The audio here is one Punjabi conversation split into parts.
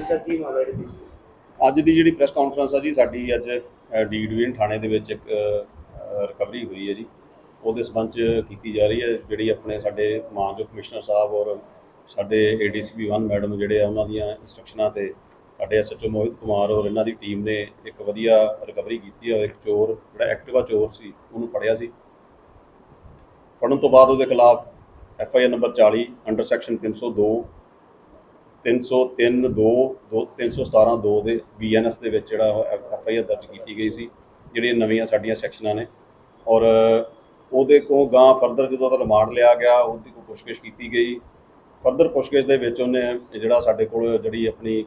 ਸਰ, ਕੀ ਮਾਮਲਾ ਜੀ ਅੱਜ ਦੀ ਜਿਹੜੀ ਪ੍ਰੈਸ ਕਾਨਫਰੰਸ ਆ ਜੀ, ਸਾਡੀ ਅੱਜ ਡੀ ਡਿਵੀਜ਼ਨ ਥਾਣੇ ਦੇ ਵਿੱਚ ਇੱਕ ਰਿਕਵਰੀ ਹੋਈ ਹੈ ਜੀ। ਉਹਦੇ ਸਬੰਧ ਚ ਕੀਤੀ ਜਾ ਰਹੀ ਹੈ, ਜਿਹੜੀ ਆਪਣੇ ਸਾਡੇ ਮਾਨਯੋਗ ਕਮਿਸ਼ਨਰ ਸਾਹਿਬ ਔਰ ਸਾਡੇ ਏਡੀਸੀਪੀ 1 ਮੈਡਮ ਜਿਹੜੇ ਆ, ਉਹਨਾਂ ਦੀਆਂ ਇਨਸਟਰਕਸ਼ਨਾਂ ਤੇ ਸਾਡੇ ਐਸਐਚਓ ਮੋਹਿਤ ਕੁਮਾਰ ਔਰ ਇਹਨਾਂ ਦੀ ਟੀਮ ਨੇ ਇੱਕ ਵਧੀਆ ਰਿਕਵਰੀ ਕੀਤੀ ਔਰ ਇੱਕ ਚੋਰ, ਜਿਹੜਾ ਐਕਟਿਵਾ ਚੋਰ ਸੀ, ਉਹਨੂੰ ਫੜਿਆ ਸੀ। ਫੜਨ ਤੋਂ ਬਾਅਦ ਉਹਦੇ ਖਿਲਾਫ F I R number 40 under section 302 303 2 317 2 ਦੇ ਬੀਐਨਐਸ ਦੇ ਵਿੱਚ ਜਿਹੜਾ ਐਫ ਆਈ ਆਰ ਦਰਜ ਕੀਤੀ ਗਈ ਸੀ, ਜਿਹੜੀਆਂ ਨਵੀਆਂ ਸਾਡੀਆਂ ਸੈਕਸ਼ਨਾਂ ਨੇ। ਔਰ ਉਹਦੇ ਕੋਲ ਗਾਂ ਫਰਦਰ ਜਦੋਂ ਉਹਦਾ ਰਿਮਾਂਡ ਲਿਆ ਗਿਆ, ਉਹਦੀ ਕੋਈ ਪੁੱਛਗਿੱਛ ਕੀਤੀ ਗਈ। ਫਰਦਰ ਪੁੱਛਗਿੱਛ ਦੇ ਵਿੱਚ ਉਹਨੇ ਜਿਹੜਾ ਸਾਡੇ ਕੋਲ ਜਿਹੜੀ ਆਪਣੀ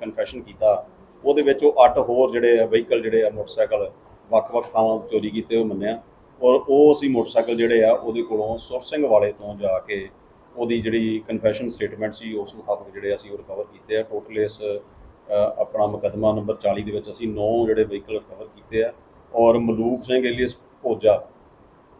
ਕਨਫੈਸ਼ਨ ਕੀਤਾ, ਉਹਦੇ ਵਿੱਚ ਉਹ ਅੱਠ ਹੋਰ ਜਿਹੜੇ ਵਹੀਕਲ ਜਿਹੜੇ ਆ, ਮੋਟਰਸਾਈਕਲ, ਵੱਖ-ਵੱਖ ਥਾਵਾਂ ਤੋਂ ਚੋਰੀ ਕੀਤੇ ਉਹ ਮੰਨਿਆ। ਔਰ ਉਹ ਅਸੀਂ ਮੋਟਰਸਾਈਕਲ ਜਿਹੜੇ ਆ, ਉਹਦੇ ਕੋਲੋਂ ਸੁਰਸਿੰਘ ਵਾਲੇ ਤੋਂ ਜਾ ਕੇ ਉਹਦੀ ਜਿਹੜੀ ਕਨਫੈਸ਼ਨ ਸਟੇਟਮੈਂਟ ਸੀ ਉਸ ਮੁਤਾਬਕ ਜਿਹੜੇ ਅਸੀਂ ਉਹ ਰਿਕਵਰ ਕੀਤੇ ਆ। ਟੋਟਲ ਇਸ ਆਪਣਾ ਮੁਕੱਦਮਾ ਨੰਬਰ 40 ਦੇ ਵਿੱਚ ਅਸੀਂ 9 ਜਿਹੜੇ ਵਹੀਕਲ ਰਿਕਵਰ ਕੀਤੇ ਆ ਔਰ ਮਲੂਕ ਸਿੰਘ ਏਲੀਅਸ ਭੋਜਾ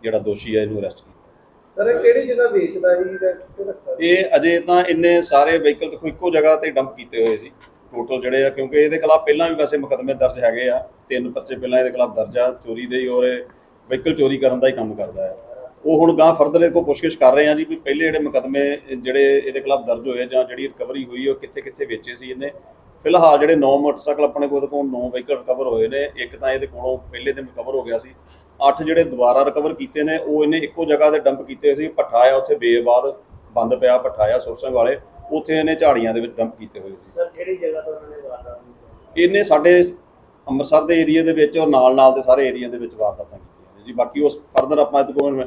ਜਿਹੜਾ ਦੋਸ਼ੀ ਹੈ ਇਹਨੂੰ ਅਰੈਸਟ ਕੀਤਾ। ਸਰ ਕਿਹੜੀ ਜਗ੍ਹਾ ਵੇਚਦਾ ਸੀ ਜਾਂ ਕਿੱਥੇ ਰੱਖਦਾ? ਇਹ ਅਜੇ ਤਾਂ ਇੰਨੇ ਸਾਰੇ ਵਹੀਕਲ ਦੇਖੋ ਇੱਕੋ ਜਗ੍ਹਾ ਤੇ ਡੰਪ ਕੀਤੇ ਹੋਏ ਸੀ। ਟੋਟਲ ਜਿਹੜੇ ਆ ਕਿਉਂਕਿ ਇਹਦੇ ਖਿਲਾਫ ਪਹਿਲਾਂ ਵੀ ਵੈਸੇ ਮੁਕੱਦਮੇ ਦਰਜ ਹੈਗੇ ਆ। ਤਿੰਨ ਪਰਚੇ ਪਹਿਲਾਂ ਇਹਦੇ ਖਿਲਾਫ ਦਰਜ ਆ। ਚੋਰੀ ਦੇ ਹੀ ਔਰ ਇਹ ਵਹੀਕਲ ਚੋਰੀ ਕਰਨ ਦਾ ਹੀ ਕੰਮ ਕਰਦਾ ਹੈ ਉਹ ਹੁਣ ਗਾਂ ਫਰਦਰ ਇਹ ਕੋ ਪੁੱਛਗਿੱਛ ਕਰ ਰਹੇ ਆ ਜੀ ਵੀ ਪਹਿਲੇ ਜਿਹੜੇ ਮੁਕੱਦਮੇ ਜਿਹੜੇ ਇਹਦੇ ਖਿਲਾਫ ਦਰਜ ਹੋਏ ਜਾਂ ਜਿਹੜੀ ਰਿਕਵਰੀ ਹੋਈ ਉਹ ਕਿੱਥੇ ਕਿੱਥੇ ਵੇਚੇ ਸੀ ਇਹਨੇ। ਫਿਲਹਾਲ ਜਿਹੜੇ 9 ਮੋਟਰਸਾਈਕਲ ਆਪਣੇ ਕੋਲ ਕੋਲ 9 ਵਹੀਕਲ ਰਿਕਵਰ ਹੋਏ ਨੇ ਇੱਕ ਤਾਂ ਇਹਦੇ ਕੋਲੋਂ ਪਹਿਲੇ ਦਿਨ ਰਿਕਵਰ ਹੋ ਗਿਆ ਸੀ। ਅੱਠ ਜਿਹੜੇ ਦੁਬਾਰਾ ਰਿਕਵਰ ਕੀਤੇ ਨੇ ਉਹ ਇਹਨੇ ਇੱਕੋ ਜਗ੍ਹਾ ਤੇ ਡੰਪ ਕੀਤੇ ਸੀ ਭੱਠਾ ਆ ਉੱਥੇ ਬੇਆਬਾਦ ਬੰਦ ਪਿਆ ਭੱਠਾ ਆ ਸੁਰਸੰਗ ਵਾਲੇ ਉੱਥੇ ਇਹਨੇ ਝਾੜੀਆਂ ਦੇ ਵਿੱਚ ਡੰਪ ਕੀਤੇ ਹੋਏ ਸੀ। ਸਰ ਕਿਹੜੀ ਜਗ੍ਹਾ ਤੋਂ ਉਹਨਾਂ ਨੇ ਵਾਰਦਾਤ ਕੀਤੀ? ਇਹਨੇ ਸਾਡੇ ਅੰਮ੍ਰਿਤਸਰ ਦੇ ਏਰੀਆ ਦੇ ਵਿੱਚ ਔਰ ਨਾਲ ਨਾਲ ਦੇ ਸਾਰੇ ਏਰੀਆ ਦੇ ਵਿੱਚ ਵਾਰਦਾਤਾਂ ਜੀ ਬਾਕੀ ਉਸ ਫਰਦਰ ਆਪਾਂ ਇਹਦੇ ਕੋਲ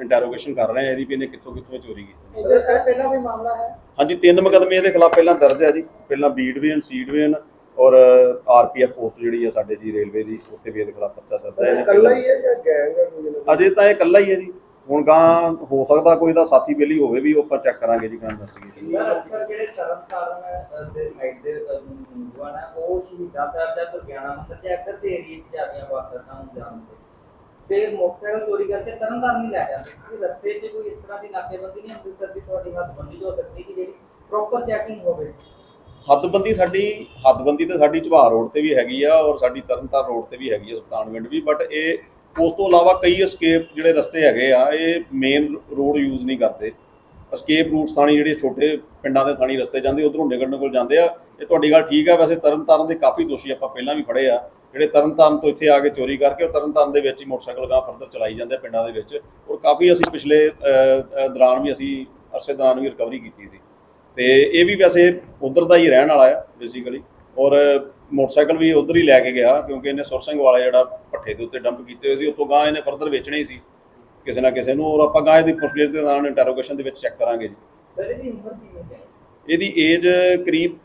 ਇੰਟਰੋਗੇਸ਼ਨ ਕਰ ਰਹੇ ਹਾਂ ਇਹਦੀ ਵੀ ਇਹਨੇ ਕਿੱਥੋਂ ਕਿੱਥੋਂ ਚੋਰੀ ਕੀਤੀ। ਇਹਦੇ ਸਰ ਪਹਿਲਾਂ ਵੀ ਮਾਮਲਾ ਹੈ। ਹਾਂਜੀ ਤਿੰਨ ਮੁਕੱਦਮੇ ਇਹਦੇ ਖਿਲਾਫ ਪਹਿਲਾਂ ਦਰਜ ਹੈ ਜੀ। ਪਹਿਲਾਂ ਬੀ ਡਿਵੀਜ਼ਨ ਸੀ ਡਿਵੀਜ਼ਨ ਔਰ ਆਰਪੀਐਫ ਪੋਸਟ ਜਿਹੜੀ ਹੈ ਸਾਡੇ ਜੀ ਰੇਲਵੇ ਦੀ ਉੱਥੇ ਵੀ ਇਹਦੇ ਖਿਲਾਫ ਪਰਚਾ ਦਰਜ ਹੈ। ਇਕੱਲਾ ਹੀ ਹੈ ਜਾਂ ਗੈਂਗ ਅਜੇ ਤਾਂ ਇਹ ਇਕੱਲਾ ਹੀ ਹੈ ਜੀ। ਹੁਣ ਗਾਂ ਹੋ ਸਕਦਾ ਕੋਈ ਦਾ ਸਾਥੀ ਬੇਲੀ ਹੋਵੇ ਵੀ ਉਹ ਆਪਾਂ ਚੈੱਕ ਕਰਾਂਗੇ ਜੀ ਗਾਂ ਇਨਵੈਸਟੀਗੇਸ਼ਨ ਯਾਰ ਅਕਸਰ ਜਿਹੜੇ ਧਰਮ ਕਾਰਨ ਦੇ ਸਾਈਡ ਦੇ ਨੌਜਵਾਨ ਹੈ ਉਹ ਸ਼ਹੀਦਾਂ ਸਾਹਿਬ ਦਾ ਦੁਰਗਿਆਨਾ ਮੰਦਰ ਤੇ ਅਕਸਰ ਤੇ ਏਰੀਏ 'ਚ ਜਾਂਦੀਆਂ ਵਾਰਦਾਤਾਂ ਨੂੰ ਜਾਣਦੇ ਤੇ ਮੋਟਰਸਾਈਕਲ ਚੋਰੀ ਕਰਕੇ ਤਰਨ ਤਾਰਨ ਲੈ ਜਾਂਦੇ ਕਿ ਰਸਤੇ 'ਚ ਕੋਈ ਇਸ ਤਰ੍ਹਾਂ ਦੀ ਨਾਕੇਬੰਦੀ ਨਹੀਂ ਅੰਮ੍ਰਿਤਸਰ ਦੀ ਤੁਹਾਡੀ ਹੱਥਬੰਦੀ ਹੋ ਸਕਦੀ ਕਿ ਜਿਹੜੀ ਪ੍ਰੋਪਰ ਚੈਕਿੰਗ ਹੋਵੇ। ਹੱਦਬੰਦੀ ਸਾਡੀ, ਹੱਦਬੰਦੀ ਤਾਂ ਸਾਡੀ ਝਬਾਰ ਰੋਡ ਤੇ ਵੀ ਹੈਗੀ ਆ ਔਰ ਸਾਡੀ ਤਰਨਤਾਰਨ ਰੋਡ ਤੇ ਵੀ ਹੈਗੀ ਆ ਸੁਲਤਾਨਵਿੰਡ ਵੀ ਬਟ ਇਹ ਉਸ ਤੋਂ ਇਲਾਵਾ ਕਈ escape ਜਿਹੜੇ ਰਸਤੇ ਹੈਗੇ ਆ, ਇਹ ਮੇਨ ਰੋਡ ਯੂਜ਼ ਨਹੀਂ ਕਰਦੇ। escape ਰੂਟਸ ਥਾਣੀ ਜਿਹੜੇ ਛੋਟੇ ਪਿੰਡਾਂ ਦੇ ਥਾਣੀ ਰਸਤੇ ਜਾਂਦੇ, ਉਧਰੋਂ ਨਿਕਲਣ ਕੋਲ ਜਾਂਦੇ ਆ। ਇਹ ਤੁਹਾਡੀ ਗੱਲ ਠੀਕ ਆ, ਵੈਸੇ ਤਰਨਤਾਰਨ ਦੇ ਕਾਫੀ ਦੋਸ਼ੀ ਆਪਾਂ ਪਹਿਲਾਂ ਵੀ ਫੜੇ ਆ। ਜਿਹੜੇ ਤਰਨਤਾਰਨ ਤੋਂ ਇੱਥੇ ਆ ਕੇ ਚੋਰੀ ਕਰਕੇ ਉਹ ਤਰਨਤਾਰਨ ਦੇ ਵਿੱਚ ਹੀ ਮੋਟਰਸਾਈਕਲ ਗਾਂ ਫਰਦਰ ਚਲਾਈ ਜਾਂਦੇ ਪਿੰਡਾਂ ਦੇ ਵਿੱਚ ਔਰ ਕਾਫੀ ਅਸੀਂ ਪਿਛਲੇ ਦੌਰਾਨ ਵੀ ਅਸੀਂ ਅਰਸੇ ਦੌਰਾਨ ਵੀ ਰਿਕਵਰੀ ਕੀਤੀ ਸੀ। ਤੇ ਇਹ ਵੀ ਵੈਸੇ ਉਧਰ ਦਾ ਹੀ ਰਹਿਣ ਵਾਲਾ ਆ ਬੇਸਿਕਲੀ ਔਰ ਮੋਟਰਸਾਈਕਲ ਵੀ ਉਧਰ ਹੀ ਲੈ ਕੇ ਗਿਆ ਕਿਉਂਕਿ ਇਹਨੇ ਸੁਰਸਿੰਘ ਵਾਲਾ ਜਿਹੜਾ ਭੱਠੇ ਦੇ ਉੱਤੇ ਡੰਪ ਕੀਤੇ ਹੋਏ ਸੀ ਉਤੋਂ ਗਾਂ ਇਹਨੇ ਫਰਦਰ ਵੇਚਣੇ ਸੀ ਕਿਸੇ ਨਾ ਕਿਸੇ ਨੂੰ। ਔਰ ਆਪਾਂ ਗਾਂ ਇਹਦੀ ਪੁੱਛਗਿੱਛ ਦੇ ਦੌਰਾਨ ਇੰਟਰੋਗੇਸ਼ਨ ਦੇ ਵਿੱਚ ਚੈੱਕ ਕਰਾਂਗੇ ਜੀ। ਸਰ ਇਹਦੀ ਉਮਰ ਕਿੰਨੀ ਹੈ? ਇਹਦੀ ਏਜ ਕਰੀਬ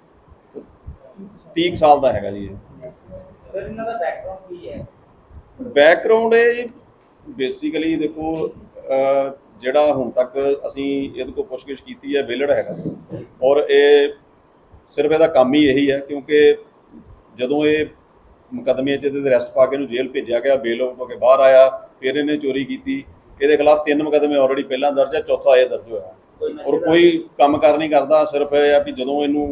30 ਕੁ ਸਾਲ ਦਾ ਹੈਗਾ ਜੀ ਇਹ। ਸਰ ਇਹਨਾਂ ਦਾ ਬੈਕਗ੍ਰਾਉਂਡ ਕੀ ਹੈ? ਬੈਕਗ੍ਰਾਉਂਡ ਇਹ ਬੇਸਿਕਲੀ ਦੇਖੋ ਅਹ, ਜਿਹੜਾ ਹੁਣ ਤੱਕ ਅਸੀਂ ਇਹਦੇ ਕੋਲ ਪੁੱਛਗਿੱਛ ਕੀਤੀ ਹੈ ਵਿਲੜ ਹੈਗਾ ਔਰ ਇਹ ਸਿਰਫ ਇਹਦਾ ਕੰਮ ਹੀ ਇਹੀ ਹੈ ਕਿਉਂਕਿ ਜਦੋਂ ਇਹ ਮੁਕੱਦਮੇ 'ਚ ਇਹਦੇ ਅਰੈਸਟ ਪਾ ਕੇ ਇਹਨੂੰ ਜੇਲ੍ਹ ਭੇਜਿਆ ਗਿਆ ਬੇਲ ਆਊਟ ਹੋ ਕੇ ਬਾਹਰ ਆਇਆ ਫਿਰ ਇਹਨੇ ਚੋਰੀ ਕੀਤੀ। ਇਹਦੇ ਖਿਲਾਫ ਤਿੰਨ ਮੁਕੱਦਮੇ ਆਲਰੇਡੀ ਪਹਿਲਾਂ ਦਰਜ ਹੈ ਚੌਥਾ ਇਹ ਦਰਜ ਹੋਇਆ। ਕੋਈ ਔਰ ਕੋਈ ਕੰਮ ਕਰ ਨਹੀਂ ਕਰਦਾ ਸਿਰਫ ਇਹ ਆ ਵੀ ਜਦੋਂ ਇਹਨੂੰ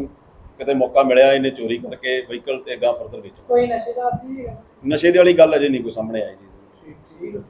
ਕਿਤੇ ਮੌਕਾ ਮਿਲਿਆ ਇਹਨੇ ਚੋਰੀ ਕਰਕੇ ਵਹੀਕਲ ਤੇ ਅੱਗਾ ਫਰਦਰ ਵਿੱਚ। ਕੋਈ ਨਸ਼ੇ ਦਾ ਆਦੀ ਨਸ਼ੇ ਦੀ ਵਾਲੀ ਗੱਲ ਅਜੇ ਨਹੀਂ ਕੋਈ ਸਾਹਮਣੇ ਆਈ ਜੀ। ਠੀਕ ਠੀਕ।